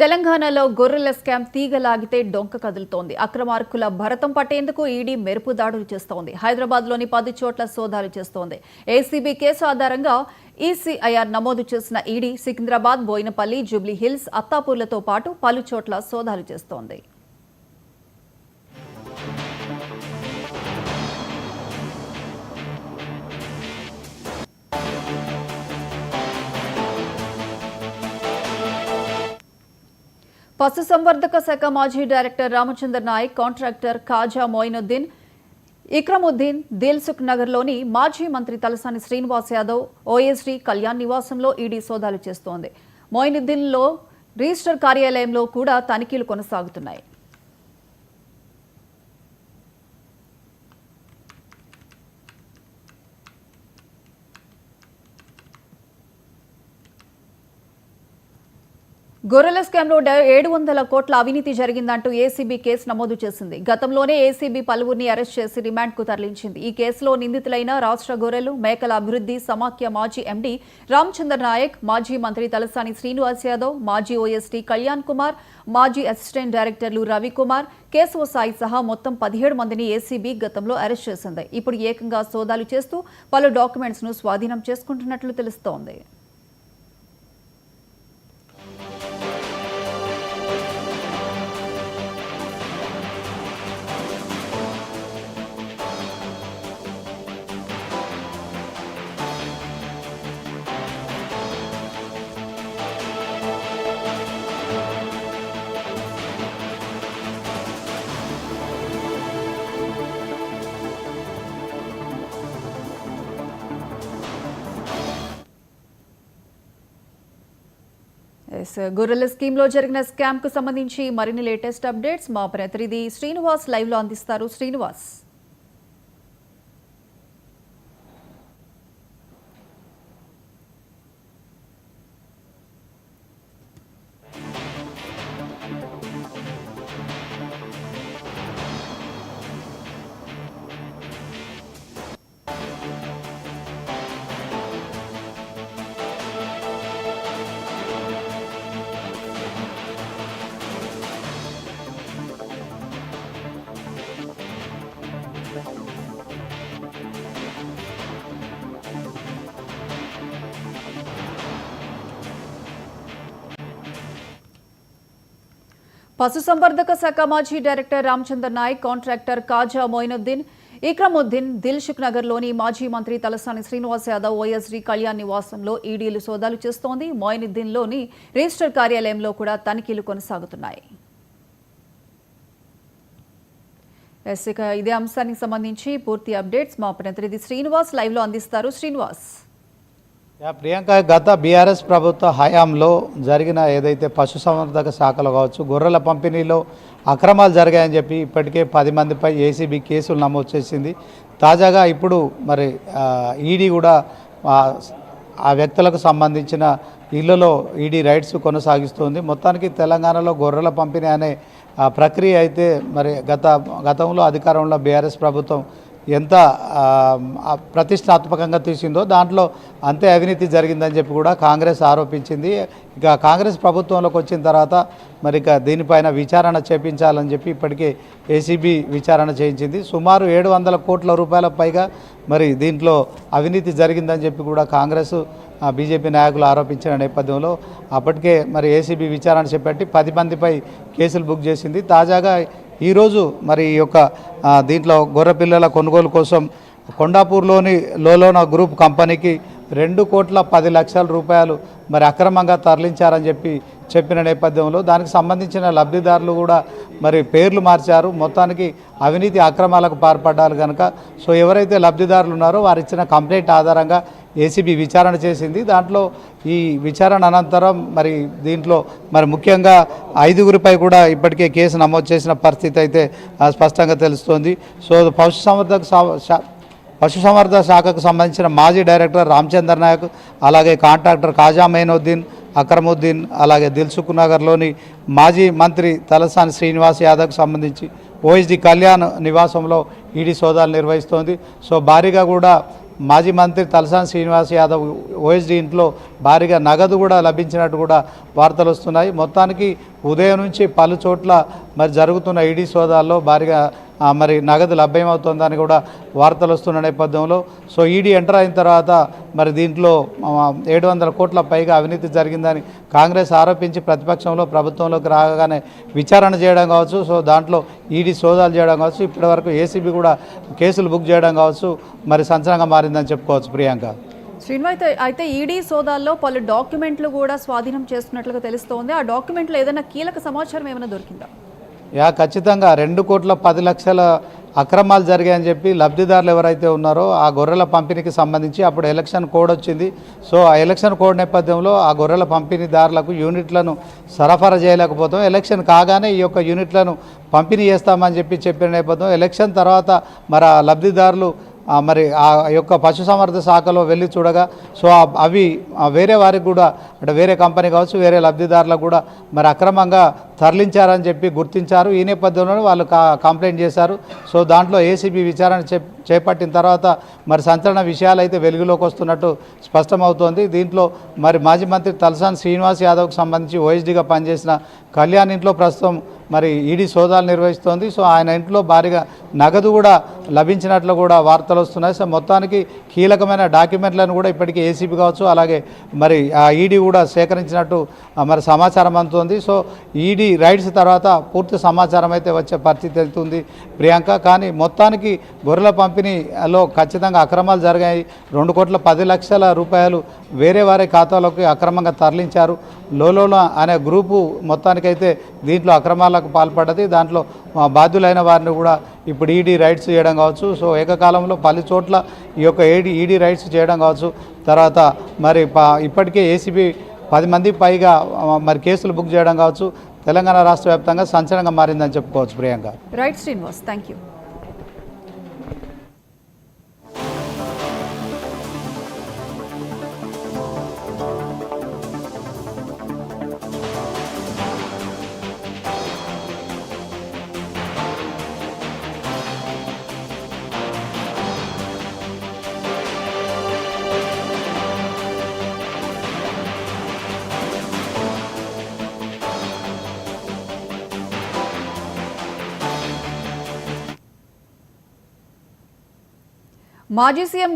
తెలంగాణలో గొర్రెల స్కామ్ తీగలాగితే డొంక కదులుతోంది. అక్రమార్కుల భరతం పట్టేందుకు ఈడీ మెరుపు దాడులు చేస్తోంది. హైదరాబాద్లోని పది చోట్ల సోదాలు చేస్తోంది. ఏసీబీ కేసు ఆధారంగా ఈసీఐఆర్ నమోదు చేసిన ఈడీ సికింద్రాబాద్ బోయినపల్లి జూబ్లీ హిల్స్ అత్తాపూర్లతో పాటు పలు చోట్ల సోదాలు చేస్తోంది. పశుసంవర్ధక శాఖ మాజీ డైరెక్టర్ రామచంద్ర నాయక్ కాంట్రాక్టర్ ఖాజా మొయినుద్దీన్ ఇక్రముద్దీన్ దిల్సుఖ్ నగర్లోని మాజీ మంత్రి తలసాని శ్రీనివాస్ యాదవ్ ఓఎస్డీ కళ్యాణ్ నివాసంలో ఈడీ సోదాలు చేస్తోంది. మొయినుద్దీన్లో రిజిస్టర్ కార్యాలయంలో కూడా తనిఖీలు కొనసాగుతున్నాయి. గొర్రెల స్కామ్లో ఏడు వందల కోట్ల అవినీతి జరిగిందంటూ ఏసీబీ కేసు నమోదు చేసింది. గతంలోనే ఏసీబీ పలువురిని అరెస్ట్ చేసి రిమాండ్కు తరలించింది. ఈ కేసులో నిందితులైన రాష్ట్ర గొర్రెలు మేకల అభివృద్ధి సమాఖ్య మాజీ ఎండీ రామచంద్ర నాయక్ మాజీ మంత్రి తలసాని శ్రీనివాస్ యాదవ్ మాజీ ఓఎస్టీ కళ్యాణ్ కుమార్ మాజీ అసిస్టెంట్ డైరెక్టర్లు రవికుమార్ కేశవ సాయి సహా మొత్తం పదిహేడు మందిని ఏసీబీ గతంలో అరెస్ట్ చేసింది. ఇప్పుడు ఏకంగా సోదాలు చేస్తూ పలు డాక్యుమెంట్స్ను స్వాధీనం చేసుకుంటున్నట్లు తెలుస్తోంది. ఎస్. గొర్రెల స్కీమ్లో జరిగిన స్కామ్కు సంబంధించి మరిన్ని లేటెస్ట్ అప్డేట్స్ మా ప్రతినిధి శ్రీనివాస్ లైవ్లో అందిస్తారు. శ్రీనివాస్. పశుసంవర్ధక శాఖ మాజీ డైరెక్టర్ రామచంద్ర నాయక్ కాంట్రాక్టర్ కాజా మొయినుద్దీన్ ఇక్రముద్దీన్ దిల్సుఖ్ నగర్లోని మాజీ మంత్రి తలసాని శ్రీనివాస్ యాదవ్ ఓఎస్డి కళ్యాణ్ నివాసంలో ఈడీలు సోదాలు చేస్తోంది. మొయినుద్దీన్లోని రిజిస్టర్ కార్యాలయంలో కూడా తనిఖీలు కొనసాగుతున్నాయి. ఇదే అంశానికి సంబంధించి పూర్తి అప్డేట్స్ మా ప్రతినిధి శ్రీనివాస్ లైవ్లో అందిస్తారు. శ్రీనివాస్. ప్రియాంక గత బీఆర్ఎస్ ప్రభుత్వ హయాంలో జరిగిన ఏదైతే పశుసంవర్ధక శాఖలో కావచ్చు గొర్రెల పంపిణీలో అక్రమాలు జరిగాయని చెప్పి ఇప్పటికే పది మందిపై ఏసీబీ కేసులు నమోదు చేసింది. తాజాగా ఇప్పుడు మరి ఈడీ కూడా ఆ, వ్యక్తులకు సంబంధించిన ఇళ్ళలో ఈడీ రైట్స్ కొనసాగిస్తుంది. మొత్తానికి తెలంగాణలో గొర్రెల పంపిణీ అనే ప్రక్రియ అయితే మరి గత గతంలో అధికారంలో బీఆర్ఎస్ ప్రభుత్వం ఎంత ప్రతిష్టాత్మకంగా తీసిందో దాంట్లో అంతే అవినీతి జరిగిందని చెప్పి కూడా కాంగ్రెస్ ఆరోపించింది. ఇక కాంగ్రెస్ ప్రభుత్వంలోకి వచ్చిన తర్వాత మరి ఇక దీనిపైన విచారణ చేపించాలని చెప్పి ఇప్పటికే ఏసీబీ విచారణ చేయించింది. సుమారు ఏడు వందల కోట్ల రూపాయల పైగా మరి దీంట్లో అవినీతి జరిగిందని చెప్పి కూడా కాంగ్రెస్ బీజేపీ నాయకులు ఆరోపించిన నేపథ్యంలో అప్పటికే మరి ఏసీబీ విచారణ చేపట్టి పది మందిపై కేసులు బుక్ చేసింది. తాజాగా ఈరోజు మరి ఈ యొక్క దీంట్లో గొర్రెపిల్లల కొనుగోలు కోసం కొండాపూర్లోని లోలోన గ్రూప్ కంపెనీకి రెండు కోట్ల పది లక్షల రూపాయలు మరి అక్రమంగా తరలించారని చెప్పి చెప్పిన నేపథ్యంలో దానికి సంబంధించిన లబ్ధిదారులు కూడా మరి పేర్లు మార్చారు. మొత్తానికి అవినీతి అక్రమాలకు పాల్పడ్డారు కనుక సో ఎవరైతే లబ్ధిదారులు ఉన్నారో వారు ఇచ్చిన కంప్లైంట్ ఆధారంగా ఏసీబీ విచారణ చేసింది. దాంట్లో ఈ విచారణ అనంతరం మరి దీంట్లో మరి ముఖ్యంగా ఐదుగురిపై కూడా ఇప్పటికే కేసు నమోదు చేసిన పరిస్థితి అయితే స్పష్టంగా తెలుస్తోంది. సో పశుసంవర్ధక పశుసంవర్ధక శాఖకు సంబంధించిన మాజీ డైరెక్టర్ రామచంద్ర నాయక్ అలాగే కాంట్రాక్టర్ కాజా మైనుద్దీన్ అక్రముద్దీన్ అలాగే దిల్సుఖ్ నగర్లోని మాజీ మంత్రి తలసాని శ్రీనివాస్ యాదవ్కు సంబంధించి ఓఎస్డి కళ్యాణ్ నివాసంలో ఈడీ సోదాలు నిర్వహిస్తోంది. సో భారీగా కూడా మాజీ మంత్రి తలసాని శ్రీనివాస్ యాదవ్ ఓఎస్డీ ఇంట్లో భారీగా నగదు కూడా లభించినట్టు కూడా వార్తలు వస్తున్నాయి. మొత్తానికి ఉదయం నుంచి పలు చోట్ల మరి జరుగుతున్న ఈడీ సోదాల్లో భారీగా మరి నగదు లభ్యమవుతోందని కూడా వార్తలు వస్తున్న నేపథ్యంలో. సో ఈడీ ఎంటర్ అయిన తర్వాత మరి దీంట్లో ఏడు వందల కోట్ల పైగా అవినీతి జరిగిందని కాంగ్రెస్ ఆరోపించి ప్రతిపక్షంలో ప్రభుత్వంలోకి రాగానే విచారణ చేయడం కావచ్చు. సో దాంట్లో ఈడీ సోదాలు చేయడం కావచ్చు. ఇప్పటివరకు ఏసీబీ కూడా కేసులు బుక్ చేయడం కావచ్చు. మరి సంచలనంగా మారిందని చెప్పుకోవచ్చు ప్రియాంక. శ్రీనివాస్ అయితే ఈడీ సోదాల్లో పలు డాక్యుమెంట్లు కూడా స్వాధీనం చేస్తున్నట్లుగా తెలుస్తోంది. ఆ డాక్యుమెంట్లో ఏదైనా కీలక సమాచారం ఏమైనా దొరికిందా? యా ఖచ్చితంగా. రెండు కోట్ల పది లక్షల అక్రమాలు జరిగాయని చెప్పి లబ్ధిదారులు ఎవరైతే ఉన్నారో ఆ గొర్రెల పంపిణీకి సంబంధించి అప్పుడు ఎలక్షన్ కోడ్ వచ్చింది. సో ఆ ఎలక్షన్ కోడ్ నేపథ్యంలో ఆ గొర్రెల పంపిణీదారులకు యూనిట్లను సరఫరా చేయలేకపోతాం. ఎలక్షన్ కాగానే ఈ యొక్క యూనిట్లను పంపిణీ చేస్తామని చెప్పి చెప్పిన నేపథ్యం ఎలక్షన్ తర్వాత మరి ఆ లబ్ధిదారులు మరి ఆ యొక్క పశుసంవర్ధ శాఖలో వెళ్ళి చూడగా సో అవి వేరే వారికి కూడా అంటే వేరే కంపెనీ కావచ్చు వేరే లబ్ధిదారులకు కూడా మరి అక్రమంగా తరలించారని చెప్పి గుర్తించారు. ఈ నేపథ్యంలోనే వాళ్ళు కంప్లైంట్ చేశారు. సో దాంట్లో ఏసీబీ విచారణ చేపట్టిన తర్వాత మరి సంచలన విషయాలు అయితే వెలుగులోకి వస్తున్నట్టు స్పష్టమవుతోంది. దీంట్లో మరి మాజీ మంత్రి తలసాని శ్రీనివాస్ యాదవ్కి సంబంధించి ఓఎస్డీగా పనిచేసిన కళ్యాణ్ ఇంట్లో ప్రస్తుతం మరి ఈడీ సోదాలు నిర్వహిస్తోంది. సో ఆయన ఇంట్లో భారీగా నగదు కూడా లభించినట్లు కూడా వార్తలు వస్తున్నాయి. సో మొత్తానికి కీలకమైన డాక్యుమెంట్లను కూడా ఇప్పటికీ ఏసీబీ కావచ్చు అలాగే మరి ఆ ఈడీ కూడా సేకరించినట్టు మరి సమాచారం అందుతోంది. సో ఈడీ ఈ రైడ్స్ తర్వాత పూర్తి సమాచారం అయితే వచ్చే పరిస్థితి తెలుస్తుంది ప్రియాంక. కానీ మొత్తానికి గొర్రెల పంపిణీలో ఖచ్చితంగా అక్రమాలు జరిగాయి. రెండు కోట్ల పది లక్షల రూపాయలు వేరే వారి ఖాతాలోకి అక్రమంగా తరలించారు. లోలోన అనే గ్రూపు మొత్తానికైతే దీంట్లో అక్రమాలకు పాల్పడ్డది. దాంట్లో బాధ్యులైన వారిని కూడా ఇప్పుడు ఈడీ రైడ్స్ చేయడం కావచ్చు. సో ఏకకాలంలో పలు చోట్ల ఈ యొక్క ఏడీ ఈడీ రైడ్స్ చేయడం కావచ్చు. తర్వాత మరి ప- ఇప్పటికే ఏసీబీ పది మంది పైగా మరి కేసులు బుక్ చేయడం కావచ్చు. తెలంగాణ రాష్ట్ర వ్యాప్తంగా సంచలనంగా మారిందని చెప్పుకోవచ్చు Priyanka. Right Srinivas thank you మాజీ సీఎం